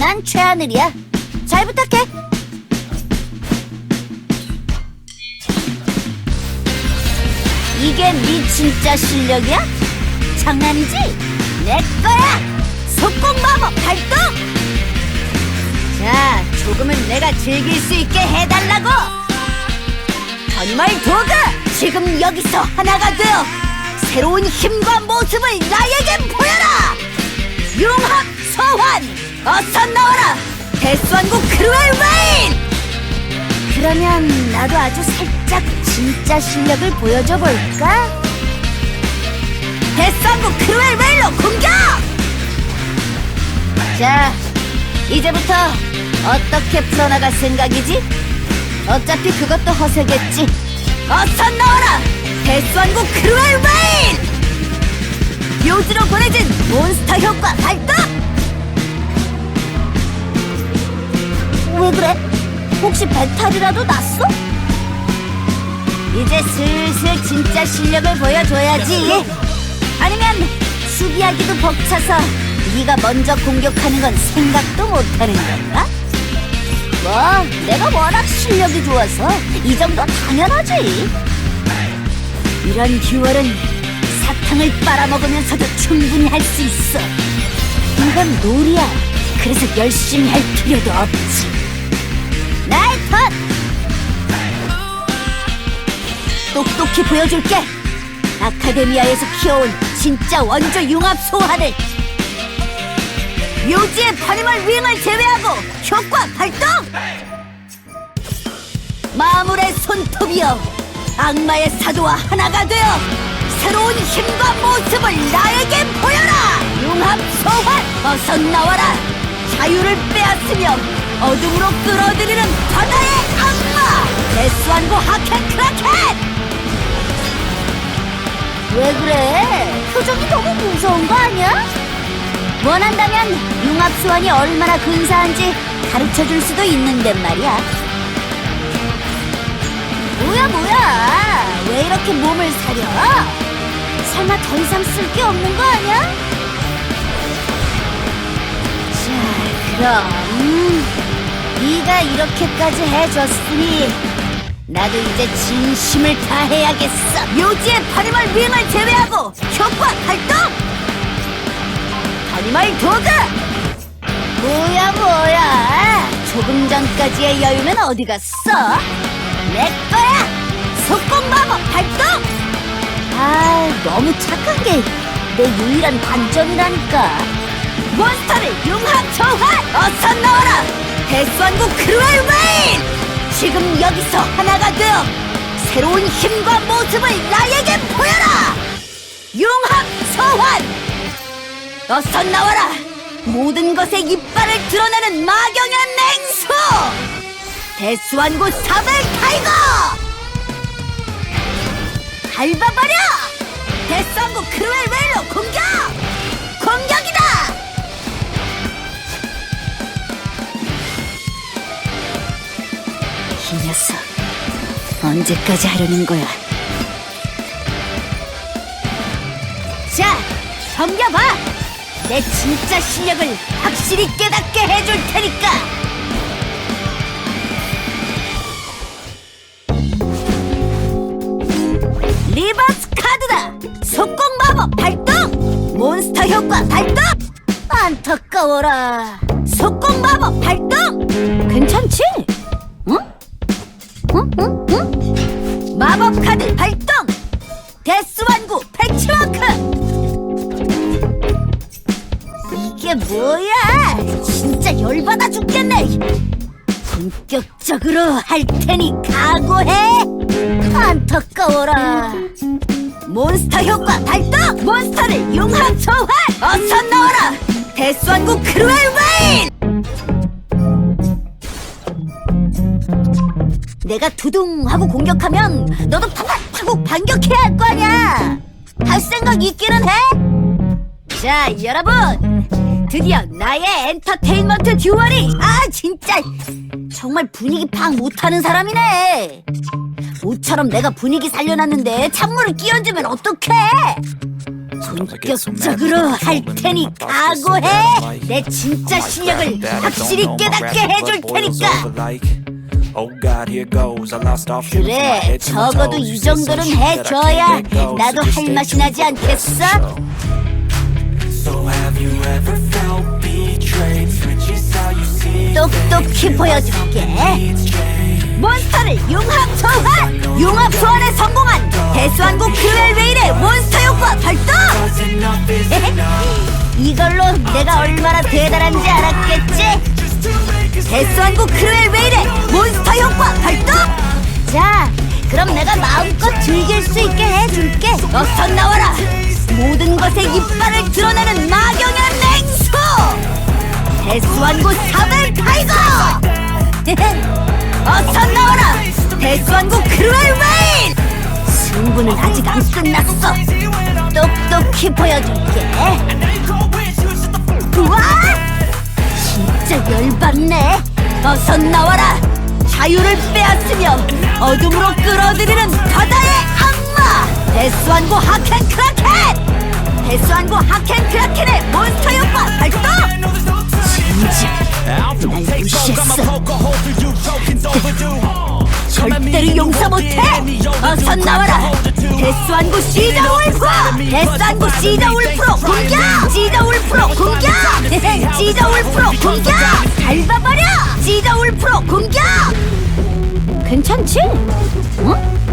난 최하늘이야. 잘 부탁해. 이게 네 진짜 실력이야? 장난이지? 내 거야! 속공 마법 발동! 자, 조금은 내가 즐길 수 있게 해달라고! 전말 도구! 지금 여기서 하나가 되어 새로운 힘과 모습을 어서 나와라! 대수왕국 크루엘 레인! 그러면 나도 아주 살짝 진짜 실력을 보여줘 볼까? 대수왕국 크루엘 레인로 공격! 자, 이제부터 어떻게 풀어나갈 생각이지? 어차피 그것도 허세겠지. 어서 나와라! 대수왕국 크루엘 레인! 묘지로 보내진 몬스터 효과 발동! 왜 그래? 혹시 배탈이라도 났어? 이제 슬슬 진짜 실력을 보여줘야지. 아니면 수비하기도 벅차서 네가 먼저 공격하는 건 생각도 못하는 건가? 뭐 내가 워낙 실력이 좋아서 이 정도 당연하지. 이런 듀얼은 사탕을 빨아먹으면서도 충분히 할 수 있어. 이건 놀이야. 그래서 열심히 할 필요도 없지. 똑똑히 보여줄게. 아카데미아에서 키워온 진짜 원조 융합 소환을. 묘지의 파리멀 윙을 제외하고 효과 발동! 마물의 손톱이여 악마의 사도와 하나가 되어 새로운 힘과 모습을 나에게 보여라! 융합 소환 어서 나와라! 자유를 빼앗으며 어둠으로 끌어들이는 바다의 악마! 데스완고 하켄 크라켄! 표정이 너무 무서운 거 아니야? 원한다면 융합 소환이 얼마나 근사한지 가르쳐 줄 수도 있는데 말이야. 뭐야 뭐야? 왜 이렇게 몸을 사려? 설마 더 이상 쓸 게 없는 거 아니야? 자, 그럼 음, 네가 이렇게까지 해줬으니 나도 이제 진심을 다해야겠어. 묘지의 파리멀 윙을 제외하고 효과 발동! 파리멀 도구! 뭐야 뭐야? 조금 전까지의 여유는 어디 갔어? 내 거야! 속공 마법 발동! 아, 너무 착한 게 내 유일한 단점이라니까. 몬스터를 융합 소환! 어서 나와라! 대수왕국 크루엘 레인! 지금 여기서 하나가 되어 새로운 힘과 모습을 나에게 보여라! 융합 소환! 어서 나와라! 모든 것의 이빨을 드러내는 마경의 맹수! 대수왕국 사벨 타이거! 밟아버려! 대수왕국 크루엘 웨일로 공격! 이 녀석 언제까지 하려는 거야? 자, 덤벼봐! 내 진짜 실력을 확실히 깨닫게 해줄 테니까! 리버스 카드다! 속공 마법 발동! 몬스터 효과 발동! 안타까워라! 속공 마법 발동! 뭐야? 진짜 열받아 죽겠네! 본격적으로 할 테니 각오해! 안타까워라. 몬스터 효과 발동! 몬스터를 융합 소환! 어서 나와라! 대수왕국 크루엘 레인! 내가 두둥 하고 공격하면 너도 하고 반격해야 할 거 아니야! 할 생각 있기는 해? 자, 여러분! 드디어 나의 엔터테인먼트 듀얼이! 아 진짜! 정말 분위기 파악 못하는 사람이네! 모처럼 내가 분위기 살려놨는데 찬물을 끼얹으면 어떡해? 본격적으로 할 테니 각오해! 내 진짜 실력을 확실히 깨닫게 해줄 테니까! 그래 적어도 이 정도는 해줘야 나도 할 맛이 나지 않겠어? 똑똑히 보여줄게 몬스터를 융합 소환! 융합 소환에 성공한 대수한국 크웰웨일의 몬스터 효과 발동! 이걸로 내가 얼마나 대단한지 알았겠지? 대수한국 크웰웨일의 몬스터 효과 발동! 자, 그럼 내가 마음껏 즐길 수 있게 해줄게 어서 나와라! 모든 것에 이빨을 드러내는 마경의 맹수! 대수한국 사벨 타이거! 어서 나와라! 대수한국 크루엘 웨인! 승부는 아직 안 끝났어. 똑똑히 보여줄게. 우와! 진짜 열받네. 어서 나와라! 자유를 빼앗으며 어둠으로 끌어들이는 바다의 대수한고 하켄 크라켄! 대수한고 하켄 크라켄의 몬스터 효과 발동! 진짜 날 무시했어. 절대로 용서 못해! 어서 나와라! 데스완구 시저 울프! 데스완구 시저 울프로 공격! 시저 울프로 공격! 시저 울프로 공격! 밟아버려! 시저 울프로 공격! 괜찮지? 응?